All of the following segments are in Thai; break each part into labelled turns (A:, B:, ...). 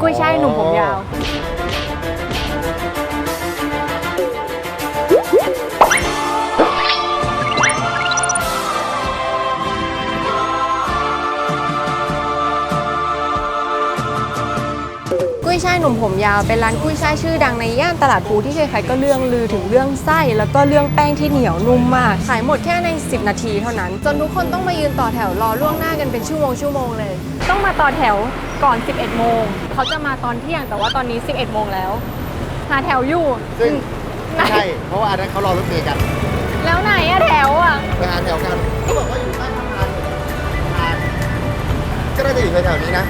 A: กุ้ยช่ายหนุ่มผมยาว กุ้ยช่ายหนุ่มผมยาวเป็นร้านกุ้ยช่ายชื่อดังในย่านตลาดภูที่ใครๆก็เรื่องลือถึงเรื่องไส้ แล้วก็เรื่องแป้งที่เหนียวนุ่มมาก ขายหมดแค่ใน 10 นาทีเท่านั้น จนทุกคนต้องมายืนต่อแถวรอล่วงหน้ากันเป็นชั่วโมงชั่วโมงเลย ต้องมาต่อแถว ก่อน 11 โมง เขาจะมาตอนเที่ยง แต่ว่าตอนนี้ 11 โมงแล้ว หาแถวอยู่
B: ซึ่ง
A: ไหน
B: ใช่ เพราะว่าอันนั้นเขารอรถเมล์กัน
A: แล้วไหนอะแถวอะ
B: ไปหาแถวกันเขาบอกว่าอยู่ใต้สะพานสะพานก็น่าจะอยู่แถวๆนี้นะ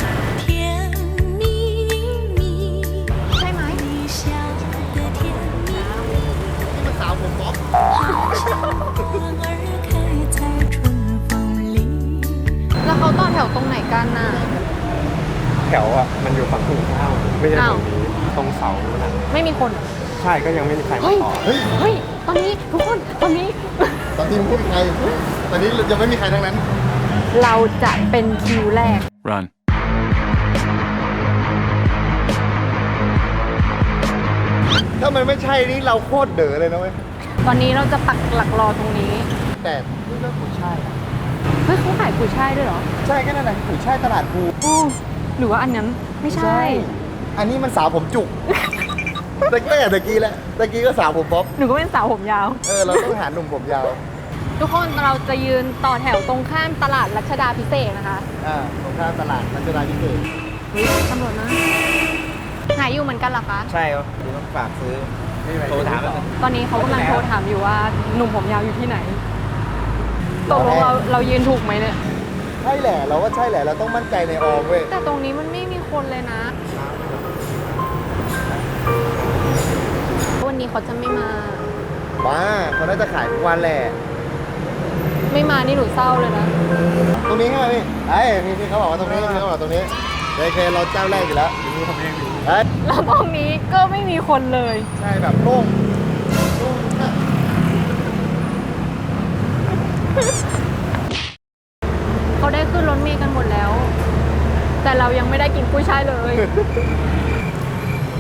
C: อะมันอยู่ฝั่งตรงข้ามไม่ใช่
A: อ้า
C: ต
A: ว
C: รงนี้ตรงเสานู่นนะ
A: ไม่มีคนเหรอ
C: ใช่ก็ยังไม่มีใคร
A: เฮ้
C: มายต่อ
B: เฮ้ย
A: เฮ้ย ตอนนี้ทุกคนตอนนี้
B: ตอนนี้ไม่มีใครตอนนี้ยังไม่มีใครทั้งนั้น
A: เราจะเป็นคิวแรก
D: Run.
B: ถ้ามันไม่ใช่นี่เราโคตรเด๋อเลยนะเว้ย
A: ตอนนี้เราจะปักหลักรอตรงนี้
B: แต่นี่ก็ขุยช่ายอะ
A: เฮ้ยเขาขายกุยช่ายด้วยเหรอ
B: ใช่ก็นั่นแหละขุยช่ายตลาดภู
A: โอ้หรือว่าอันนั้น ไม่ใช่
B: อันนี้มันสาวผมจุกตะกี้ตะกี้แหละตะกี้ก็สาวผมบ๊อบ
A: หนูก็เป็นสาวผมยาว
B: เออเราต้องหาหนุ่มผมยาว
A: ทุกคนเราจะยืนต่อแถวตรงข้ามตลาดรัชดาพิเศษกนะคะ
B: อ่าตรงข้ามตลาดรัชดาพิเศษ
A: เฮ้ยตำรวจมาหายอยู่เหมือนกันเหรอคะ
C: ใช่ครับต้องฝากซื้อโทรถาม
A: ตอนนี้เขากำลังโทรถามอยู่ว่าหนุ่มผมยาวอยู่ที่ไหนตกลงเราเรายืนถูกไหมเนี่ย
B: ใช่แหละเราว่าใช่แหละเราต้องมั่นใจในออมเว้ย
A: แต่ตรงนี้มันไม่มีคนเลยนะ วันนี้เขาจะไม่มา
B: บ้าเขาน่าจะขายทุกวันแหละ
A: ไม่มานี่หนูเศร้าเลยนะ
B: ตรงนี้ใช่ไหมพี่ไอ้พี่พี่เขาบอกว่าตรงนี้พี่เขาบอกตรงนี้เคเคเราเจ้าแรกอยู่แล้วอยู่ผมเองเอ้ย
A: แล้วตรงนี้ก็ไม่มีคนเลย
B: ใช่แบบโล่งโล่งมาก
A: เขาได้ขึ้นรถเมล์กันหมดแล้ว แต่เรายังไม่ได้กินกุ้ยช่าย เลย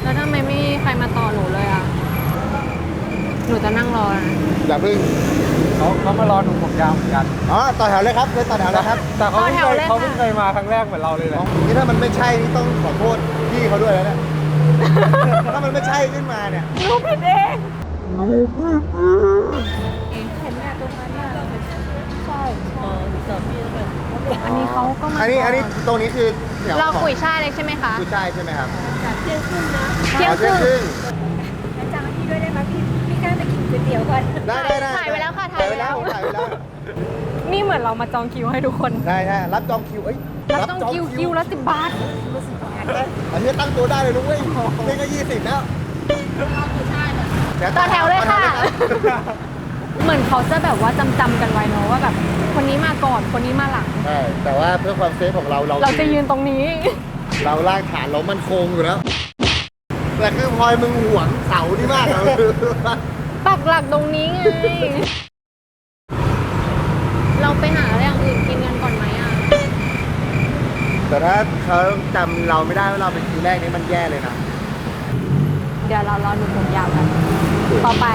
A: แล้วทำไมไม่มีใครมาต่อหนูเลยอะ หนูจะนั่งรอนะ
B: อย่าเพึ่ง
C: เขาเขามารอหนุ่มผมยาวเหมือนกัน
B: อ๋อต่อแถวเลยครับเลยต่อแถวเลยครับ
C: แต่เขาเพิ่งเคยเขาเพิ่งเคยมาครั้งแรกเหมือนเราเลยแหละ
B: นี่ถ้ามันไม่ใช่นี่ต้องขอโทษพี่เขาด้วยแล้วเนี่ย ถ้ามันไม่ใช่ขึ้นมาเนี่ย
A: หนูผิดเองเห็นเนี่ยตรงนั้นเนี่ยใช่อันนี้เขาก็มา
B: อันนี้อันนี้ตรงนี้คือแถว
A: เรา
B: ของ
A: กุยช่ายเลยใช่ไหมคะ
B: กุยช่ายใช่ไหมครับ
A: เที่ยงครึ่ง
B: อ๋อเที่ยงครึ่ง
E: จำพี่ด้วยได้ไหมพี่พี่แค่ไปกินก๋วยเตี๋ยวก่อน
B: ได้ได้ได้
A: ถ่ายไว้แล้วค่ะ
B: ถ่ายไว้แล้วถ่ายไว้แล้ว
A: นี่เหมือนเรามาจองคิวให้ทุกคน
B: ได้ได้รับจองคิวเอ้ย
A: รับจองคิวคิวละสิบบาท
B: อันนี้ตั้งตัวได้เลยนุ้ยนี่ก็ยี่สิบแล้ว
A: ต่อแถวเลยค่ะ
B: ต่อแถว เลยครับ
A: เหมือนเขาจะแบบว่าจำจำๆกันไว้เนอะว่าแบบคนนี้มาก่อนคนนี้มาหลัง
B: ใช่แต่ว่าเพื่อความเซฟของเราเรา
A: เราจะยืนตรงนี้
B: เราลากฐานเรามันคงอยู่แล้วแต่คือพลอยมึงหวงเสาที่มากเรา
A: ปักหลักตรงนี้ไง เราไปหาอะไรอย่างอื่นกินกันก่อนไหมอะ
B: แต่ถ้าเขาจำเราไม่ได้ว่าเราเป็นทีแรกนี่มันแย่เลยนะ
A: เดี๋ยวเรารอหนุ่มผมยาวกัน ต่อไป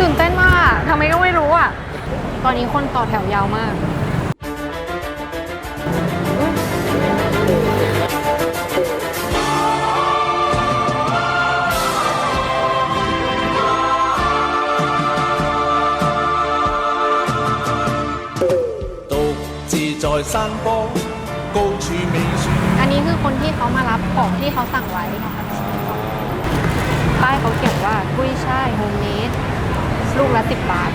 A: ตื่นเต้นมากทำไมก็ไม่รู้อะ ตอนนี้คนต่อแถวยาวมากอันนี้คือคนที่เขามารับของที่เขาสั่งไว้ ป้าเขาเขียนว่ากุ้ยช่ายโฮมเมดลูกละสิบบาท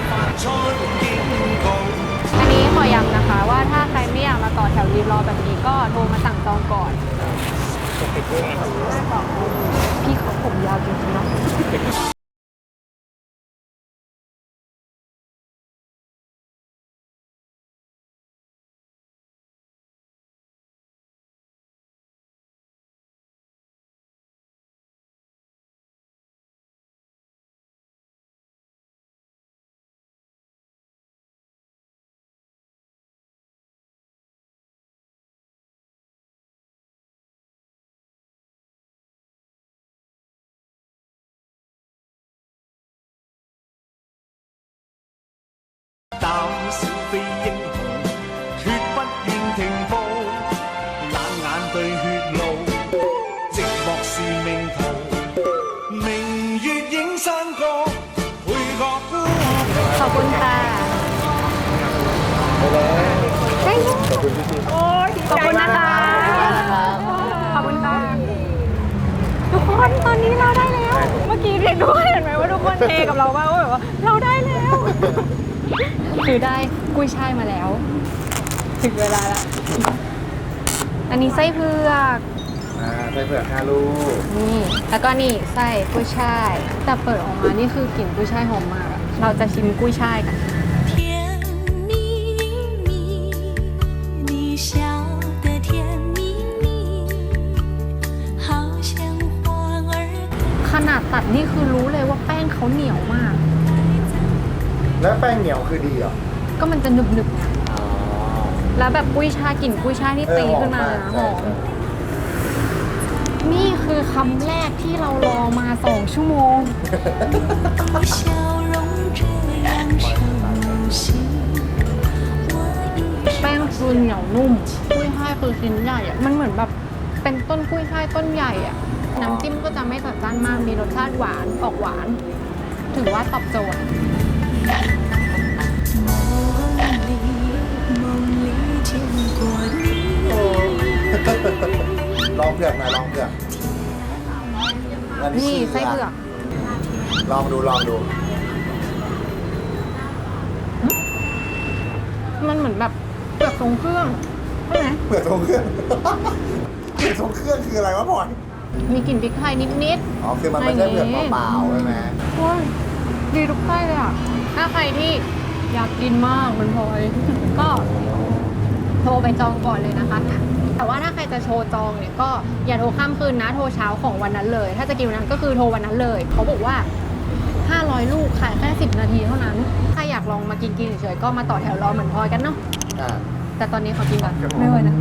A: อันนี้ขอย้ำนะคะว่าถ้าใครไม่อยากมาต่อแถวยืนรอแบบนี้ก็โทรมาสั่งจองก่อนพี่เขาผมยาวจริงๆนะ
D: 非英雄，决不愿停步。冷眼对血路，寂寞是命途。明月映山角，配角孤独。
A: ขอบคุณค่ะ
B: ขอบคุณพี่
A: ขอบคุณนะคะ ขอบคุณค่ะ ทุกคนตอนนี้เราได้ แล้ว เมื่อกี้เรียนด้วยเห็นไหมว่าทุกคนเทกับเรามากว่าแบบว่าเราได้แล้ว คือได้กุ้ยช่ายมาแล้ว ถึงเวลาละ อันนี้ไส้เผือก
B: อ่าใส่เผือกห้าลูก
A: นี่ แล้วก็นี่ไส้กุ้ยช่าย แต่เปิดออกมานี่คือกลิ่นกุ้ยช่ายหอมมากอะเราจะชิมกุ้ยช่ายกัน
E: 甜蜜蜜，你笑
A: ตัดนี่คือรู้เลยว่าแป้งเขาเหนียวมาก
B: แล้วแป้งเหนียวคือดีเหรอ
A: ก็มันจะหนึบหนึบๆไง
B: อ๋อ
A: แล้วแบบกุ้ยช่ายกลิ่นกุ้ยช่ายที่
B: เออ
A: ตีขึ้นมา
B: หอมมาก
A: หอม
B: ใช่
A: นี่คือคำแรกที่เรารอมาสองชั่วโมง
E: 笑容这样熟悉，我一
A: แป้งคือเหนียวนุ่ม กุ้ยช่ายคือชิ้นใหญ่อะมันเหมือนแบบเป็นต้นกุ้ยช่ายต้นใหญ่อะ น้ำจิ้มก็จะไม่จัดจ้านมาก มีรสชาติหวาน ออกหวาน ถือว่าตอบโจทย์
B: ลองเผือกหน่อยลองเผือก
A: นี่ไส้เผือก
B: ลองดูลองดู
A: มันเหมือนแบบเผือกทรงเครื่องใช่ไหม
B: เผือกทรงเครื่อง เผือกทรงเครื่องคืออะไรวะพ่อย
A: มีกลิ่นพริกไทยนิดๆ
B: อ๋อ คือมันไม่ใช่เผือกเปล่าๆใช่ไหม
A: โอ้ยดีทุกไส้เลยอะ ถ้าใครที่อยากกินมากเหมันพลอย ก็โทรไปจองก่อนเลยนะคะ แต่ว่าถ้าใครจะโชว์จองเนี่ยก็อย่าโทรข้ามคืนนะ โทรเช้าของวันนั้นเลย ถ้าจะกินวันนั้นก็คือโทรวันนั้นเลย เขาบอกว่า 500 ลูกขายแค่ 10 นาทีเท่านั้น ถ้าอยากลองมากินกินเฉยๆก็มาต่อแถวรอเหมือนพลอยกันเนาะ
B: อ่า
A: แต่ตอนนี้ขอกินก่อนไม่ไหวนะ